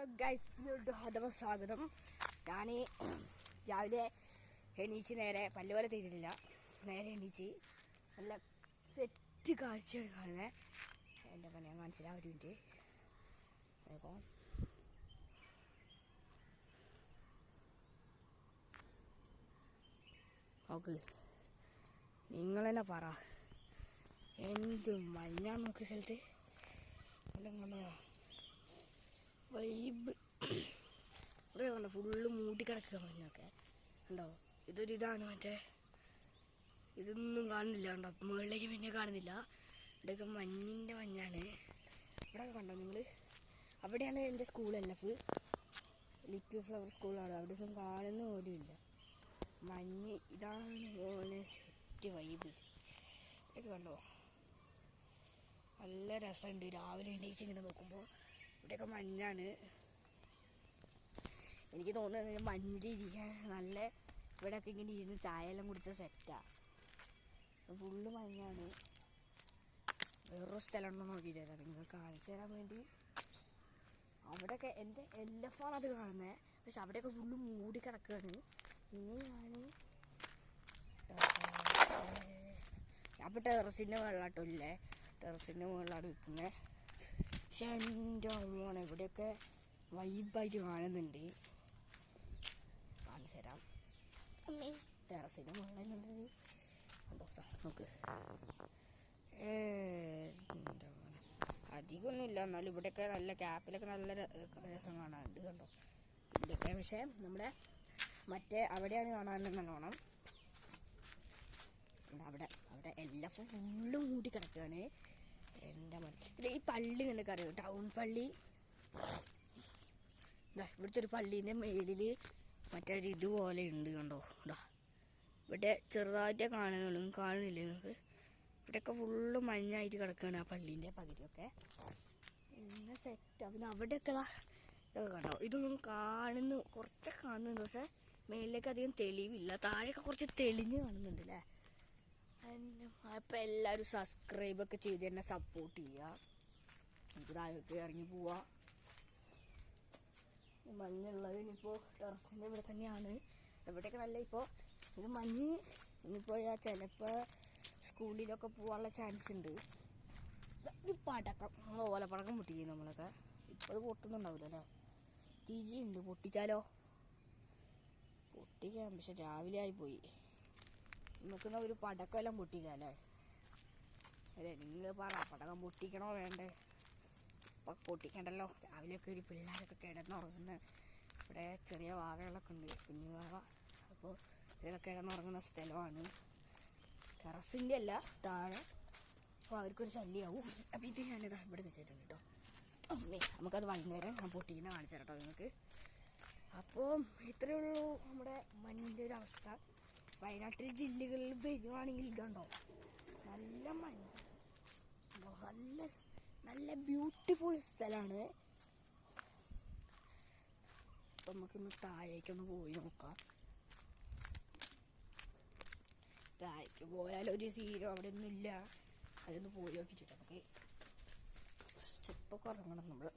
Guys സ്വാഗതം. ഞാൻ രാവിലെ എണീച്ച് നേരെ പല്ല് പോലെ തീരുന്നില്ല നേരെ എണീച്ച് നല്ല സെറ്റ് കാഴ്ചയാണ് കാണുന്നത് എന്റെ പണി ഞാൻ കാണിച്ചില്ല ഒരു മിനിറ്റ്. വേഗം ഓക്കെ നിങ്ങൾ തന്നെ പറ. എന്ത് മഞ്ഞ നോക്കിയ സ്ഥലത്ത്. നല്ല കണ്ടോ വൈബ് ഇവിടെ കണ്ടോ ഫുള്ള് മൂടി കിടക്കുക മഞ്ഞൊക്കെ. ഉണ്ടോ ഇതൊരു ഇതാണ് മറ്റേ. ഇതൊന്നും കാണുന്നില്ല കണ്ടോ? മുകളിലേക്ക് പിന്നെ കാണുന്നില്ല. ഇവിടെയൊക്കെ മഞ്ഞിന്റെ മഞ്ഞാണ്. ഇവിടെ കണ്ടോ നിങ്ങൾ അവിടെയാണ് എന്റെ school L F. Little flower സ്കൂളാണ് അവിടെ ഒന്നും കാണുന്ന പോലും ഇല്ല. മഞ്ഞ്. ഇതാണ് മോനെ സെറ്റ് വൈബ് ഇതൊക്കെ കണ്ടോ? നല്ല രസമുണ്ട്. രാവിലെ എണീച്ച് ഇങ്ങനെ നോക്കുമ്പോൾ ഇവിടെയൊക്കെ മഞ്ഞാണ്. എനിക്ക് തോന്നുന്നത് മഞ്ഞിലിരിക്കാൻ നല്ല ഇവിടെയൊക്കെ ഇങ്ങനെ ഇരുന്ന് ചായ എല്ലാം കുടിച്ച സെറ്റാണ് ഫുള്ള് മഞ്ഞാണ്. വേറൊരു സ്ഥലം ഉണ്ടോ നോക്കിയിട്ട് തരാം നിങ്ങൾ കാണിച്ചു തരാൻ വേണ്ടി. അവിടെയൊക്കെ എന്റെ എല്ലാ ഫോൺ അത് കാണുന്നത് പക്ഷെ അവിടെയൊക്കെ ഫുള്ള് മൂടി കിടക്കുകയാണ് ഇനി ഞാൻ അപ്പോൾ ടെറസിന്റെ വെള്ളാട്ടോ ഇല്ലേ ടെറസിന്റെ മുകളിലാണ് നിൽക്കുന്നത് പക്ഷെ എന്റെ മോനെ ഇവിടെയൊക്കെ വൈബായിട്ട് കാണുന്നുണ്ട് കാണിച്ചു തരാം ടെറസിന്റെ മുകളിലുണ്ട് കണ്ടോ ദാ നോക്ക്. ഏ, എന്റെ മോനെ. അധികമൊന്നുമില്ല. എന്നാലും ഇവിടെയൊക്കെ നല്ല ക്യാപ്പിലൊക്കെ നല്ല രസം കാണാനുണ്ട് കണ്ടോ? ഇതൊക്കെ പക്ഷേ നമ്മുടെ മറ്റേ അവിടെയാണ് കാണാൻ നല്ലോണം അവിടെ അവിടെ എല്ലാം ഫുള്ളും കൂടി കിടക്കുകയാണ്. എന്റെ മന ഈ പള്ളി നിനക്ക് അറിയാം? ടൗൺ പള്ളി. ഇവിടുത്തെ ഒരു പള്ളീന്റെ മേളിൽ മറ്റേ ഇതുപോലെ ഉണ്ട് കണ്ടോ? ഇതാ. ഇവിടെ ചെറുതായിട്ട് കാണുന്നുള്ളൂ. കാണുന്നില്ല നിങ്ങൾക്ക്. ഇവിടെയൊക്കെ ഫുള്ള് മഞ്ഞായിട്ട് കിടക്കുകയാണ് ആ പല്ലിന്റെ പകുതിയൊക്കെ. പിന്നെ സെറ്റ് പിന്നെ അവിടെയൊക്കെ ഇതൊക്കെ കണ്ടോ? ഇതൊന്നും കാണുന്നു. കുറച്ചൊക്കെ കാണുന്നുണ്ട്. പക്ഷേ മേലിലേക്ക് അധികം തെളിവില്ല. താഴെയൊക്കെ കുറച്ച് തെളിഞ്ഞ് കാണുന്നുണ്ട് അല്ലേ? അപ്പം എല്ലാവരും സബ്സ്ക്രൈബൊക്കെ ചെയ്ത് തന്നെ സപ്പോർട്ട് ചെയ്യുക താഴേക്ക് ഇറങ്ങി പോവാ. മഞ്ഞുള്ളത് ഇനിയിപ്പോൾ ടെറസിന്റെ ഇവിടെ തന്നെയാണ്. എവിടെയൊക്കെ നല്ല ഇപ്പോൾ ഇത് മഞ്ഞ് ഇനിയിപ്പോൾ ചിലപ്പോൾ സ്കൂളിലൊക്കെ പോകാനുള്ള ചാൻസ് ഉണ്ട്. ഈ പടക്കം നമ്മൾ ഓലപ്പടക്കം പൊട്ടിക്കും നമ്മളൊക്കെ. ഇപ്പോൾ അത് പൊട്ടുന്നുണ്ടാവില്ല അല്ലേ തിരിയുണ്ട് പൊട്ടിച്ചാലോ? പൊട്ടിക്കാം പക്ഷെ രാവിലെ ആയി പോയി നമുക്കെന്നാ ഒരു പടക്കം എല്ലാം പൊട്ടിക്കാം അല്ലേ അല്ലേ നിങ്ങൾ പറ പടക്കം പൊട്ടിക്കണോ വേണ്ടേ? ഇപ്പം പൊട്ടിക്കണ്ടല്ലോ. രാവിലെയൊക്കെ ഒരു പിള്ളേരൊക്കെ കിടന്നുറങ്ങുന്ന ഇവിടെ ചെറിയ വാവകളൊക്കെ ഉണ്ട് കുഞ്ഞു വാവ അപ്പോൾ ഇവരൊക്കെ കിടന്നുറങ്ങുന്ന സ്ഥലമാണ്. ടെറസിന്റെ അല്ല താഴെ. അപ്പോൾ അവർക്കൊരു ശല്യമാവും അപ്പോൾ ഇത് ഞാനിതാ ഇവിടെ വെച്ചിട്ടുണ്ട് കേട്ടോ അമ്മേ നമുക്കത് വൈകുന്നേരം ഞാൻ പൊട്ടിക്കുന്ന കാണിച്ചു കേട്ടോ നിങ്ങൾക്ക്. അപ്പോൾ ഇത്രയേ ഉള്ളൂ നമ്മുടെ മഞ്ഞിന്റെ ഒരു അവസ്ഥ. വയനാട്ടിൽ ജില്ലകളിൽ വരുവാണെങ്കിൽ ഇതുണ്ടോ? നല്ല മഞ്ഞ്. നല്ല നല്ല ബ്യൂട്ടിഫുൾ സ്ഥലമാണ് അപ്പം നമുക്കിന്ന് താഴേക്കൊന്ന് പോയി നോക്കാം. താഴേക്ക് പോയാൽ ഒരു സീരോ അവിടെ ഒന്നും ഇല്ല അതൊന്ന് പോയി നോക്കിച്ചിട്ട് നമുക്ക് സ്റ്റെപ്പൊക്കെ ഇറങ്ങണം നമ്മൾ